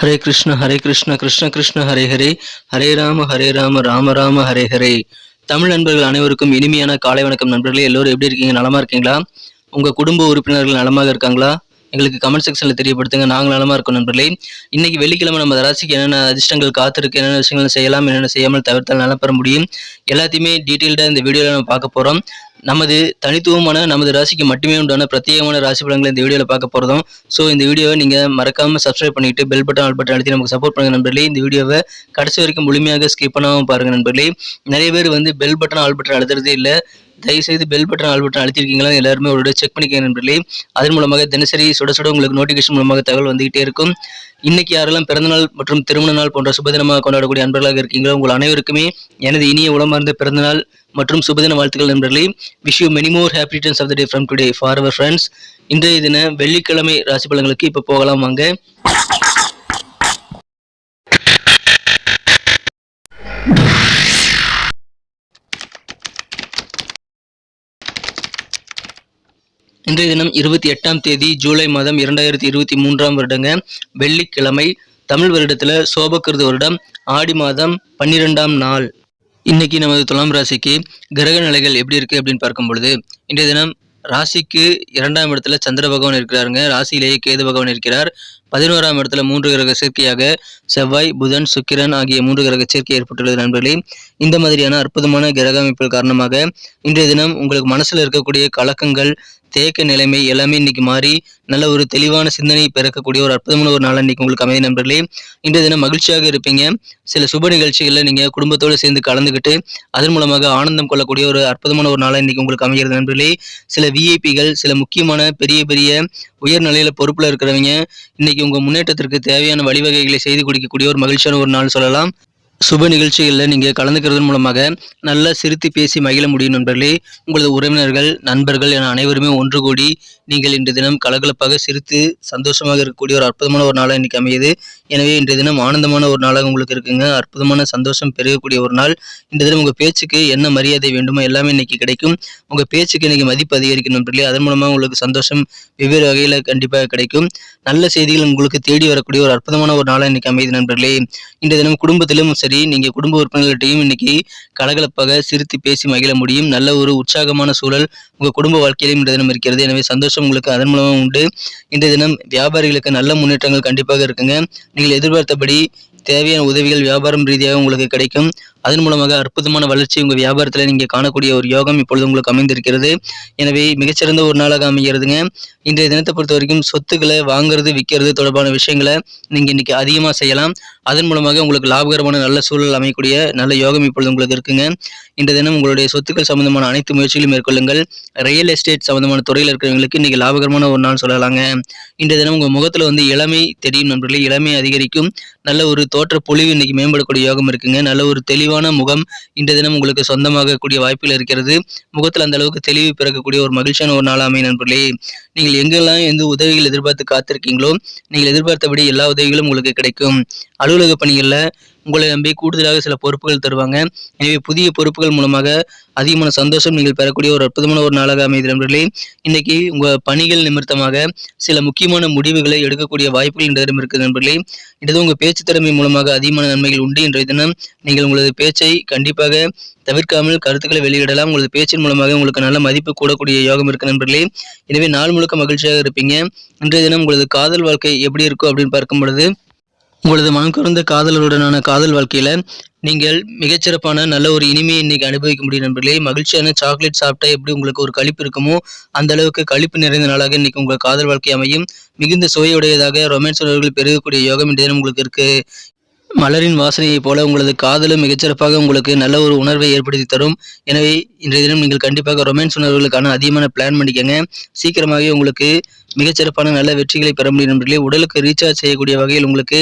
ஹரே கிருஷ்ண ஹரே கிருஷ்ண கிருஷ்ண கிருஷ்ண ஹரே ஹரே. ஹரே ராம ஹரே ராம ராம ராம ஹரே ஹரே. தமிழ் நண்பர்கள் அனைவருக்கும் இனிமையான காலை வணக்கம் நண்பர்களே. எல்லோரும் எப்படி இருக்கீங்க? நலமா இருக்கீங்களா? உங்க குடும்ப உறுப்பினர்கள் நலமாக இருக்காங்களா? எங்களுக்கு கமெண்ட் செக்ஷன்ல தெரியப்படுத்துங்க. நாங்கள் நலமா இருக்கோம் நண்பர்களே. இன்னைக்கு வெள்ளிக்கிழமை நம்ம ராசிக்கு என்னென்ன அதிர்ஷ்டங்கள் காத்திருக்கு என்னென்ன விஷயங்கள் செய்யலாம் என்னென்ன செய்யாமல் தவிர்த்தால் நலம் பெற முடியும்? எல்லாத்தையுமே டீட்டெயில்டாக இந்த வீடியோவில் நம்ம பார்க்க போறோம். நமது தனித்துவமான நமது ராசிக்கு மட்டுமே உண்டான பிரத்யேகமான ராசி பலன்களை இந்த வீடியோவில் பார்க்க போகிறோம் ஸோ இந்த வீடியோவை நீங்கள் மறக்காமல் சப்ஸ்கிரைப் பண்ணிட்டு பெல் பட்டன் ஆல் பட்டன் அழுத்தி நமக்கு சப்போர்ட் பண்ணுங்கள் நண்பர்களே. இந்த வீடியோவை கடைசி வரைக்கும் முழுமையாக ஸ்கிப் பண்ணாமல் பாருங்க நண்பர்களே. நிறைய பேர் வந்து பெல் பட்டன் ஆல் பட்டன் அழுத்துறதே இல்லை. தயவுசெய்து பெல் பட்டன் ஆல் பட்டன் அழுத்திருக்கீங்களா எல்லாருமே ஒரு செக் பண்ணிக்க நண்பர்களே. அதன் மூலமாக தினசரி சுட சுட உங்களுக்கு நோட்டிஃபிகேஷன் மூலமாக தகவல் வந்துகிட்டே இருக்கும். இன்னைக்கு யாரெல்லாம் பிறந்தநாள் மற்றும் திருமண நாள் போன்ற சுபதினமாக கொண்டாடக்கூடிய அன்பர்களாக இருக்கீங்களோ உங்கள் அனைவருக்குமே எனது இனிய உளமார்ந்த பிறந்தநாள் மற்றும் சுபதின வாழ்த்துக்கள் நண்பர்களே. Wish you many more happy returns of the day from today for our friends இன்றைய தின வெள்ளிக்கிழமை ராசி பலன்களுக்கு இப்போ போகலாம் வாங்க. இன்றைய தினம் இருபத்தி எட்டாம் தேதி ஜூலை மாதம் இரண்டாயிரத்தி இருபத்தி மூன்றாம் வருடங்க. வெள்ளிக்கிழமை தமிழ் வருடத்தில் சோபக்கிருது வருடம் ஆடி மாதம் பன்னிரெண்டாம் நாள். இன்னைக்கு நமது துலாம் ராசிக்கு கிரக நிலைகள் எப்படி இருக்கு அப்படின்னு பார்க்கும் பொழுது இன்றைய தினம் ராசிக்கு இரண்டாம் இடத்துல சந்திர பகவான் இருக்கிறாருங்க. ராசியிலேயே கேது பகவான் இருக்கிறார். பதினோராம் இடத்துல மூன்று கிரக சேர்க்கையாக செவ்வாய் புதன் சுக்கிரன் ஆகிய மூன்று கிரக சேர்க்கை ஏற்பட்டுள்ளது நண்பர்களே. இந்த மாதிரியான அற்புதமான கிரக அமைப்புகள் காரணமாக இன்றைய தினம் உங்களுக்கு மனசில் இருக்கக்கூடிய கலக்கங்கள் தேக்க நிலைமை எல்லாமே இன்னைக்கு மாறி நல்ல ஒரு தெளிவான சிந்தனை பிறக்கக்கூடிய ஒரு அற்புதமான ஒரு நாள் இன்னைக்கு உங்களுக்கு அமைதி நண்பர்களே. இன்றைய தினம் மகிழ்ச்சியாக இருப்பீங்க. சில சுப நிகழ்ச்சிகளில் நீங்க குடும்பத்தோடு சேர்ந்து கலந்துக்கிட்டு அதன் மூலமாக ஆனந்தம் கொள்ளக்கூடிய ஒரு அற்புதமான ஒரு நாளாக இன்னைக்கு உங்களுக்கு அமைகிறது நண்பர்களே. சில விஐபிகள் சில முக்கியமான பெரிய பெரிய உயர்நிலையில் பொறுப்பில் பொறுப்புல இருக்கிறவங்க இன்னைக்கு உங்க முன்னேற்றத்திற்கு தேவையான வழிவகைகளை செய்து கொடுக்கக்கூடிய ஒரு மகிழ்ச்சியான ஒரு நாள் சொல்லலாம். சுப நிகழ்ச்சிகளில் நீங்கள் கலந்துக்கிறதன் மூலமாக நல்லா சிரித்து பேசி மகிழ முடியும் நண்பர்களே. உங்களது உறவினர்கள் நண்பர்கள் என அனைவருமே ஒன்று கூடி நீங்கள் இன்று தினம் கலகலப்பாக சிரித்து சந்தோஷமாக இருக்கக்கூடிய ஒரு அற்புதமான ஒரு நாளாக இன்னைக்கு அமையுது. எனவே இன்றைய தினம் ஆனந்தமான ஒரு நாளாக உங்களுக்கு இருக்குங்க. அற்புதமான சந்தோஷம் பெருகக்கூடிய ஒரு நாள். இன்றைய தினம் உங்கள் பேச்சுக்கு என்ன மரியாதை வேண்டுமோ எல்லாமே இன்னைக்கு கிடைக்கும். உங்கள் பேச்சுக்கு இன்றைக்கி மதிப்பு அதிகரிக்கும் நண்பர்களே. அதன் மூலமாக உங்களுக்கு சந்தோஷம் வெவ்வேறு வகையில் கண்டிப்பாக கிடைக்கும். நல்ல செய்திகள் உங்களுக்கு தேடி வரக்கூடிய ஒரு அற்புதமான ஒரு நாளாக இன்னைக்கு அமையுது நண்பர்களே. இன்றைய தினம் குடும்பத்திலும் சரி நீங்கள் குடும்ப உறுப்பினர்கள்ட்டையும் இன்னைக்கு கலகலப்பாக சிரித்து பேசி மகிழ முடியும். நல்ல ஒரு உற்சாகமான சூழல் உங்கள் குடும்ப வாழ்க்கையிலும் இந்த தினம் இருக்கிறது. எனவே சந்தோஷம் உங்களுக்கு அதன் மூலமாக உண்டு. இந்த தினம் வியாபாரிகளுக்கு நல்ல முன்னேற்றங்கள் கண்டிப்பாக இருக்குங்க. நீங்கள் எதிர்பார்த்தபடி தேவையான உதவிகள் வியாபாரம் ரீதியாக உங்களுக்கு கிடைக்கும். அதன் மூலமாக அற்புதமான வளர்ச்சி உங்கள் வியாபாரத்தில் நீங்கள் காணக்கூடிய ஒரு யோகம் இப்பொழுது உங்களுக்கு அமைந்திருக்கிறது. எனவே மிகச்சிறந்த ஒரு நாளாக அமைகிறதுங்க. இன்றைய தினத்தை பொறுத்த வரைக்கும் சொத்துக்களை வாங்குறது விற்கிறது தொடர்பான விஷயங்களை நீங்கள் இன்னைக்கு அதிகமாக செய்யலாம். அதன் மூலமாக உங்களுக்கு லாபகரமான நல்ல சூழல் அமையக்கூடிய நல்ல யோகம் இப்பொழுது உங்களுக்கு இருக்குங்க. இன்றைய தினம் உங்களுடைய சொத்துக்கள் சம்பந்தமான அனைத்து முயற்சிகளையும் மேற்கொள்ளுங்கள். ரியல் எஸ்டேட் சம்பந்தமான துறையில் இருக்கிறவங்களுக்கு இன்னைக்கு லாபகரமான ஒரு நாள் சொல்லலாங்க. இன்றைய தினம் உங்கள் முகத்தில் வந்து இளமை தெரியும் நண்பர்களே. இளமை அதிகரிக்கும். நல்ல ஒரு தோற்ற பொழிவு இன்னைக்கு மேம்படக்கூடிய யோகம் இருக்குங்க. நல்ல ஒரு தெளிவான முகம் இந்த தினம் உங்களுக்கு சொந்தமாக கூடிய வாய்ப்புகள் இருக்கிறது. முகத்தில் அந்த அளவுக்கு தெளிவு பிறக்கக்கூடிய ஒரு மகிழ்ச்சியான ஒரு நாள் அமையும் நண்பர்களே. நீங்கள் எங்கெல்லாம் எந்த உதவிகள் எதிர்பார்த்து காத்திருக்கீங்களோ நீங்கள் எதிர்பார்த்தபடி எல்லா உதவிகளும் உங்களுக்கு கிடைக்கும். அலுவலக பணிகளில் உங்களை நம்பி கூடுதலாக சில பொறுப்புகள் தருவாங்க. எனவே புதிய பொறுப்புகள் மூலமாக அதிகமான சந்தோஷம் நீங்கள் பெறக்கூடிய ஒரு அற்புதமான ஒரு நாளாக அமைதி நண்பர்களே. இன்னைக்கு உங்க பணிகள் நிமித்தமாக சில முக்கியமான முடிவுகளை எடுக்கக்கூடிய வாய்ப்புகள் இந்த தினம் இருக்குது நண்பர்களே. இது உங்க பேச்சு திறமை மூலமாக அதிகமான நன்மைகள் உண்டு இன்றைய தினம். நீங்கள் உங்களது பேச்சை கண்டிப்பாக தவிர்க்காமல் கருத்துக்களை வெளியிடலாம். உங்களது பேச்சின் மூலமாக உங்களுக்கு நல்ல மதிப்பு கூடக்கூடிய யோகம் இருக்கு நண்பர்களே. எனவே நாள் முழுக்க மகிழ்ச்சியாக இருப்பீங்க. இன்றைய தினம் உங்களது காதல் வாழ்க்கை எப்படி இருக்கும் அப்படின்னு பார்க்கும் பொழுது உங்களது மனம் காதலருடனான காதல் வாழ்க்கையில நீங்கள் மிகச்சிறப்பான நல்ல ஒரு இனிமையை இன்னைக்கு அனுபவிக்க முடியும் நண்பர்களே. மகிழ்ச்சியான சாக்லேட் சாப்பிட்டா எப்படி உங்களுக்கு ஒரு கழிப்பு இருக்குமோ அந்த அளவுக்கு கழிப்பு நிறைந்த நாளாக இன்னைக்கு உங்கள் காதல் வாழ்க்கை அமையும். மிகுந்த சுவையுடையதாக ரொமான்ஸ் உறவுகள் பெருகக்கூடிய யோகம் இன்றைய உங்களுக்கு இருக்கு. மலரின் வாசனையைப் போல உங்களது காதலும் மிகச்சிறப்பாக உங்களுக்கு நல்ல ஒரு உணர்வை ஏற்படுத்தி தரும். எனவே இன்றைய தினம் நீங்கள் கண்டிப்பாக ரொமான்ஸ் உணர்வுகளுக்கான அதிகமான பிளான் பண்ணிக்கங்க. சீக்கிரமாகவே உங்களுக்கு மிகச்சிறப்பான நல்ல வெற்றிகளை பெற முடியும் நண்பர்களே. உடலுக்கு ரீசார்ஜ் செய்யக்கூடிய வகையில் உங்களுக்கு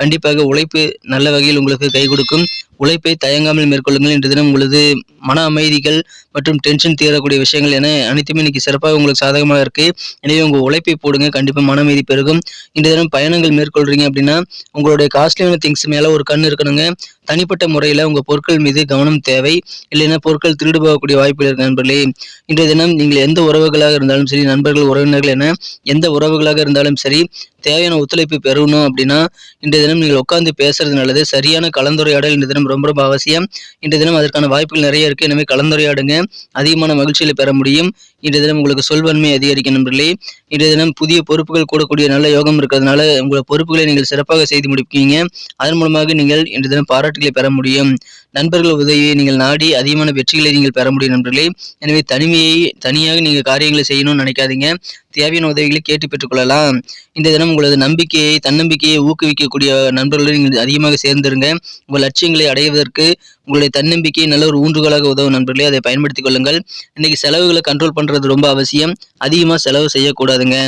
கண்டிப்பாக உழைப்பு நல்ல வகையில் உங்களுக்கு கை கொடுக்கும். உழைப்பை தயங்காமல் மேற்கொள்ளுங்கள். இன்று தினம் உங்களது மன அமைதிகள் மற்றும் டென்ஷன் தீரக்கூடிய விஷயங்கள் என அனைத்துமே இன்னைக்கு சிறப்பாக உங்களுக்கு சாதகமாக இருக்கு. எனவே உங்க உழைப்பை போடுங்க. கண்டிப்பாக மன அமைதி பெருகும். இன்று தினம் பயணங்கள் மேற்கொள்றீங்க அப்படின்னா உங்களுடைய காஸ்ட்லியான திங்ஸ் மேல ஒரு கண் இருக்கணுங்க. தனிப்பட்ட முறையில் உங்கள் பொருட்கள் மீது கவனம் தேவை. இல்லைன்னா பொருட்கள் திருடு போகக்கூடிய வாய்ப்புகள் இருக்கு நண்பர்களே. இன்றைய தினம் நீங்கள் எந்த உறவுகளாக இருந்தாலும் சரி நண்பர்கள் உறவினர்கள் என எந்த உறவுகளாக இருந்தாலும் சரி தேவையான ஒத்துழைப்பு பெறணும் அப்படின்னா இன்றைய தினம் நீங்கள் உட்காந்து பேசுறது நல்லது. சரியான கலந்துரையாடல் இந்த தினம் ரொம்ப ரொம்ப அவசியம். இன்றைய தினம் அதற்கான வாய்ப்புகள் நிறைய இருக்கு. எனவே கலந்துரையாடுங்க. அதிகமான மகிழ்ச்சிகளை பெற முடியும். இன்றைய தினம் உங்களுக்கு சொல்வன்மை அதிகரிக்கும் நண்பர்களே. இன்றைய தினம் புதிய பொறுப்புகள் கூடக்கூடிய நல்ல யோகம் இருக்கிறதுனால உங்களோட பொறுப்புகளை நீங்கள் சிறப்பாக செய்து முடிப்பீங்க. அதன் மூலமாக நீங்கள் இன்றைய தினம் பாராட்டுகளை பெற முடியும். நண்பர்கள் உதவியை நீங்கள் நாடி அதிகமான வெற்றிகளை நீங்கள் பெற முடியும் நண்பர்களே. எனவே தனிமையை தனியாக நீங்கள் காரியங்களை செய்யணும்னு நினைக்காதீங்க. தேவையான உதவிகளை கேட்டு பெற்றுக்கொள்ளலாம். இந்த தினம் உங்களது நம்பிக்கையை தன்னம்பிக்கையை ஊக்குவிக்கக்கூடிய நண்பர்களை நீங்கள் அதிகமாக சேர்ந்துருங்க. உங்கள் லட்சியங்களை அடைவதற்கு உங்களுடைய தன்னம்பிக்கை நல்ல ஒரு ஊன்றுகோலாக உதவும் நண்பர்களே. அதை பயன்படுத்திக் கொள்ளுங்கள். இன்னைக்கு செலவுகளை கண்ட்ரோல் பண்றது ரொம்ப அவசியம். அதிகமாக செலவு செய்யக்கூடாதுங்க.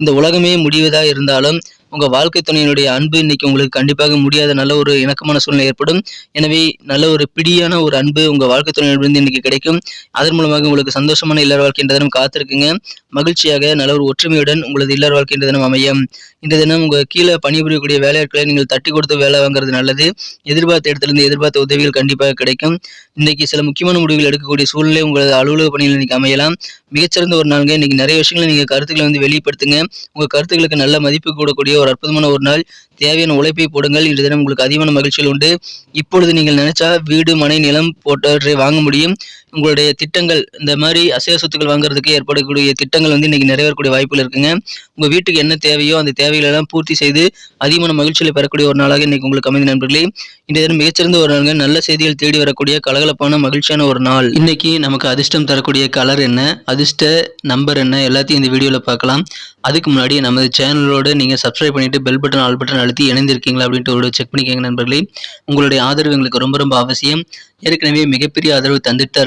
இந்த உலகமே முடிவதாக இருந்தாலும் உங்க வாழ்க்கை துணையினுடைய அன்பு இன்னைக்கு உங்களுக்கு கண்டிப்பாக முடியாத நல்ல ஒரு இணக்கமான சூழ்நிலை ஏற்படும். எனவே நல்ல ஒரு பிடியான ஒரு அன்பு உங்க வாழ்க்கை துணையிலிருந்து இன்னைக்கு கிடைக்கும். அதன் மூலமாக உங்களுக்கு சந்தோஷமான இல்லற வாழ்க்கை என்ற காத்திருக்குங்க. மகிழ்ச்சியாக நல்ல ஒரு ஒற்றுமையுடன் உங்களது இல்லற வாழ்க்கை இந்த தினம் அமையும். இந்த தினம் உங்கள் கீழே பணிபுரியக்கூடிய வேலையாட்களை நீங்கள் தட்டி கொடுத்து வேலை வாங்குறது நல்லது. எதிர்பார்த்த இடத்துலேருந்து எதிர்பார்த்த உதவிகள் கண்டிப்பாக கிடைக்கும். இன்னைக்கு சில முக்கியமான முடிவுகள் எடுக்கக்கூடிய சூழ்நிலை உங்களது அலுவலக பணியில் இன்னைக்கு அமையலாம். மிகச்சிறந்த ஒரு நாளுங்க. இன்னைக்கு நிறைய விஷயங்களை நீங்கள் கருத்துக்களை வந்து வெளிப்படுத்துங்க. உங்கள் கருத்துக்களுக்கு நல்ல மதிப்பு கூடக்கூடிய ஒரு அற்புதமான ஒரு நாள். தேவையான உழைப்பை போடுங்கள். இன்று தினம் உங்களுக்கு அதிகமான மகிழ்ச்சிகள் உண்டு. இப்பொழுது நீங்கள் நினைச்சா வீடு மனை நிலம் போட்டவற்றை வாங்க முடியும். உங்களுடைய திட்டங்கள் இந்த மாதிரி அசைய சொத்துக்கள் வாங்குறதுக்கு ஏற்படக்கூடிய திட்டங்கள் வந்து இன்னைக்கு நிறைவேறக்கூடிய வாய்ப்புகள் இருக்குங்க. உங்க வீட்டுக்கு என்ன தேவையோ அந்த தேவைகளெல்லாம் பூர்த்தி செய்து அதிகமான மகிழ்ச்சிகளை பெறக்கூடிய ஒரு நாளாக இன்னைக்கு உங்களுக்கு அமைந்த நண்பர்களே. இன்றைய தினம் மிகச்சிறந்த ஒரு நாளுங்க. நல்ல செய்திகள் தேடி வரக்கூடிய கலகலப்பான மகிழ்ச்சியான ஒரு நாள். இன்னைக்கு நமக்கு அதிர்ஷ்டம் தரக்கூடிய கலர் என்ன? அதிர்ஷ்ட நம்பர் என்ன? எல்லாத்தையும் இந்த வீடியோவில் பார்க்கலாம். அதுக்கு முன்னாடி நமது சேனலோட நீங்கள் சப்ஸ்கிரைப் பண்ணிட்டு பெல் பட்டன் ஆல் பட்டன் அழுத்தி இணைந்திருக்கீங்களா அப்படின்ட்டு ஒரு செக் பண்ணிக்கோங்க நண்பர்களே. உங்களுடைய ஆதரவு எங்களுக்கு ரொம்ப ரொம்ப அவசியம். ஏற்கனவே மிகப்பெரிய ஆதரவு தந்துட்டு தான்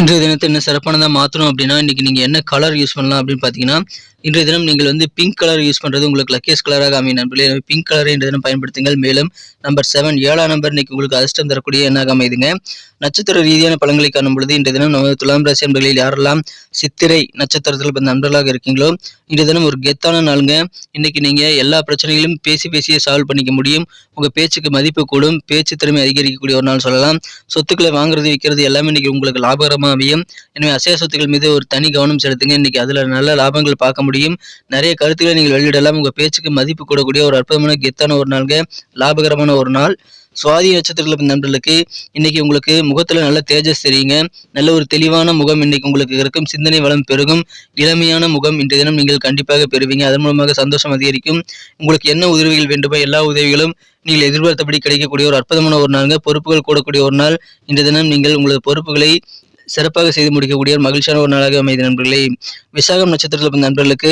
இன்றைய தினத்தை என்ன சிறப்பானதாக மாற்றணும் அப்படின்னா இன்னைக்கு நீங்கள் என்ன கலர் யூஸ் பண்ணலாம் அப்படின்னு பார்த்தீங்கன்னா இன்றைய தினம் நீங்கள் வந்து பிங்க் கலர் யூஸ் பண்ணுறது உங்களுக்கு லக்கேஸ் கலராக அமையும் நண்பர்களே. எனவே பிங்க் கலரை இன்றைய தினம் பயன்படுத்துங்கள். மேலும் நம்பர் செவன் ஏழாம் நம்பர் இன்னைக்கு உங்களுக்கு அதிர்ஷ்டம் தரக்கூடிய எண்ணாக அமைதுங்க. நட்சத்திர ரீதியான பலன்களை காணும் பொழுது இன்றைய தினம் நமது துலாம் ராசி நண்பர்களில் யாரெல்லாம் சித்திரை நட்சத்திரத்தில் பிறந்த நண்பர்களாக இருக்கீங்களோ இன்றைய தினம் ஒரு கெத்தான நாளுங்க. இன்னைக்கு நீங்கள் எல்லா பிரச்சனைகளையும் பேசி பேசியே சால்வ் பண்ணிக்க முடியும். உங்கள் பேச்சுக்கு மதிப்பு கூடும். பேச்சு திறமை அதிகரிக்கக்கூடிய ஒரு நாள் சொல்லலாம். சொத்துக்களை வாங்குறது விற்கிறது எல்லாமே இன்னைக்கு உங்களுக்கு லாபகரமாக அமையும் எனவே அசைய சொத்துக்கள் மீது ஒரு தனி கவனம் செலுத்துங்க. இன்னைக்கு அதில் நல்ல லாபங்கள் பார்க்க முடியும். நிறைய கருத்துக்களை நீங்கள் வெளியிடலாம். உங்கள் பேச்சுக்கு மதிப்பு கூடக்கூடிய ஒரு அற்புதமான கெத்தான ஒரு நாள்ங்க. லாபகரமான ஒரு நாள். சுவாதி நட்சத்திரத்தில் நண்பர்களுக்கு இன்னைக்கு உங்களுக்கு முகத்துல நல்ல தேஜஸ் தெரியுங்க. நல்ல ஒரு தெளிவான முகம் இன்னைக்கு உங்களுக்கு இருக்கும். சிந்தனை வளம் பெருகும். இளமையான முகம் இன்றைய தினம் நீங்கள் கண்டிப்பாக பெறுவீங்க. அதன் மூலமாக சந்தோஷம் அதிகரிக்கும். உங்களுக்கு என்ன உதவிகள் வேண்டுமோ எல்லா உதவிகளும் நீங்கள் எதிர்பார்த்தபடி கிடைக்கக்கூடிய ஒரு அற்புதமான ஒரு நாளுங்க. பொறுப்புகள் கூடக்கூடிய ஒரு நாள். இன்றைய தினம் நீங்கள் உங்களது பொறுப்புகளை சிறப்பாக செய்து முடிக்கக்கூடிய ஒரு மகிழ்ச்சியான ஒரு நாளாக அமைதி நண்பர்களே. விசாகம் நட்சத்திரத்தில் பிறந்த நண்பர்களுக்கு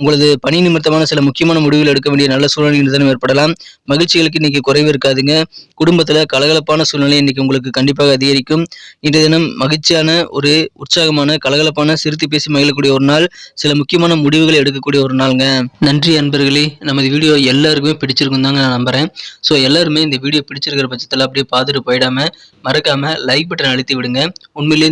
உங்களது பணி நிமித்தமான சில முக்கியமான முடிவுகள் எடுக்க வேண்டிய நல்ல சூழ்நிலை இந்த தினம் ஏற்படலாம். மகிழ்ச்சிகளுக்கு இன்னைக்கு குறைவு இருக்காதுங்க. குடும்பத்தில் கலகலப்பான சூழ்நிலை இன்னைக்கு உங்களுக்கு கண்டிப்பாக அதிகரிக்கும். இன்றைய தினம் மகிழ்ச்சியான ஒரு உற்சாகமான கலகலப்பான சிரித்து பேசி மகிழக்கூடிய ஒரு நாள் சில முக்கியமான முடிவுகளை எடுக்கக்கூடிய ஒரு நாளுங்க. நன்றி அன்பர்களே. நமது வீடியோ எல்லாருக்குமே பிடிச்சிருக்கும் தாங்க நான் நம்புறேன். ஸோ எல்லாருமே இந்த வீடியோ பிடிச்சிருக்கிற பட்சத்தில் அப்படியே பார்த்துட்டு போயிடாம மறக்காம லைக் பட்டன் அழுத்தி விடுங்க. உண்மையிலேயே